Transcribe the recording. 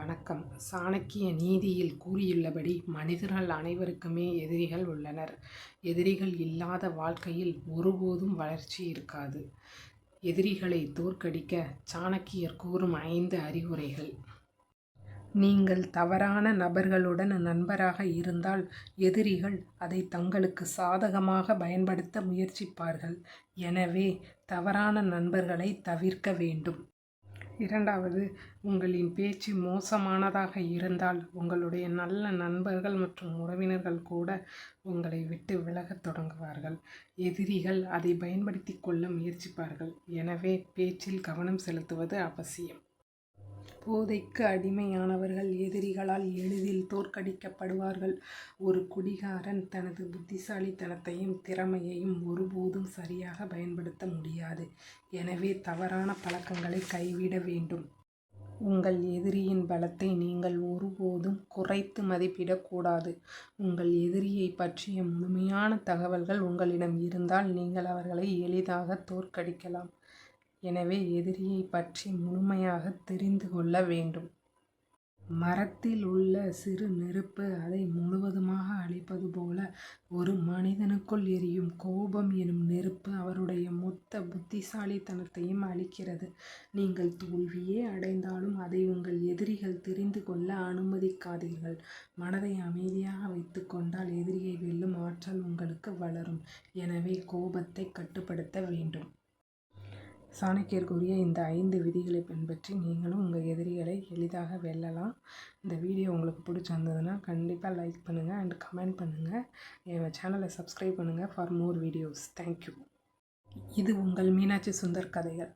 வணக்கம். சாணக்கிய நீதியில் கூறியுள்ளபடி மனிதர்கள் அனைவருக்குமே எதிரிகள் உள்ளனர். எதிரிகள் இல்லாத வாழ்க்கையில் ஒருபோதும் வளர்ச்சி இருக்காது. எதிரிகளை தோற்கடிக்க சாணக்கியர் கூறும் ஐந்து அறிவுரைகள். நீங்கள் தவறான நபர்களுடன் நண்பராக இருந்தால் எதிரிகள் அதை தங்களுக்கு சாதகமாக பயன்படுத்த முயற்சிப்பார்கள். எனவே தவறான நண்பர்களை தவிர்க்க வேண்டும். இரண்டாவது உங்களின் பேச்சு மோசமானதாக இருந்தால் உங்களுடைய நல்ல நண்பர்கள் மற்றும் உறவினர்கள் கூட உங்களை விட்டு விலகத் தொடங்குவார்கள். எதிரிகள் அதை பயன்படுத்தி கொள்ள முயற்சிப்பார்கள். எனவே பேச்சில் கவனம் செலுத்துவது அவசியம். போதைக்கு அடிமையானவர்கள் எதிரிகளால் எளிதில் தோற்கடிக்கப்படுவார்கள். ஒரு குடிகாரன் தனது புத்திசாலித்தனத்தையும் திறமையையும் ஒருபோதும் சரியாக பயன்படுத்த முடியாது. எனவே தவறான பழக்கங்களை கைவிட வேண்டும். உங்கள் எதிரியின் பலத்தை நீங்கள் ஒருபோதும் குறைத்து மதிப்பிடக்கூடாது உங்கள் எதிரியை பற்றிய முழுமையான தகவல்கள் உங்களிடம் இருந்தால் நீங்கள் அவர்களை எளிதாக தோற்கடிக்கலாம். எனவே எதிரியை பற்றி முழுமையாக தெரிந்து கொள்ள வேண்டும். மரத்தில் உள்ள சிறு நெருப்பு அதை முழுவதுமாக அழிப்பது போல ஒரு மனிதனுக்குள் எரியும் கோபம் எனும் நெருப்பு அவருடைய மொத்த புத்திசாலித்தனத்தையும் அளிக்கிறது நீங்கள் தோல்வியே அடைந்தாலும் அதை உங்கள் எதிரிகள் தெரிந்து கொள்ள அனுமதிக்காதீர்கள். மனதை அமைதியாக வைத்து கொண்டால் எதிரியை வெல்லும் ஆற்றல் உங்களுக்கு வளரும். எனவே கோபத்தை கட்டுப்படுத்த வேண்டும். சாணக்கியர் கூறிய இந்த ஐந்து விதிகளை பின்பற்றி நீங்களும் உங்கள் எதிரிகளை எளிதாக வெல்லலாம். இந்த வீடியோ உங்களுக்கு பிடிச்சிருந்ததுன்னா கண்டிப்பாக லைக் பண்ணுங்கள் அண்ட் கமெண்ட் பண்ணுங்கள் என் சேனலை சப்ஸ்கிரைப் பண்ணுங்கள் ஃபார் மோர் வீடியோஸ் தேங்க்யூ இது உங்கள் மீனாட்சி சுந்தர் கதைகள்.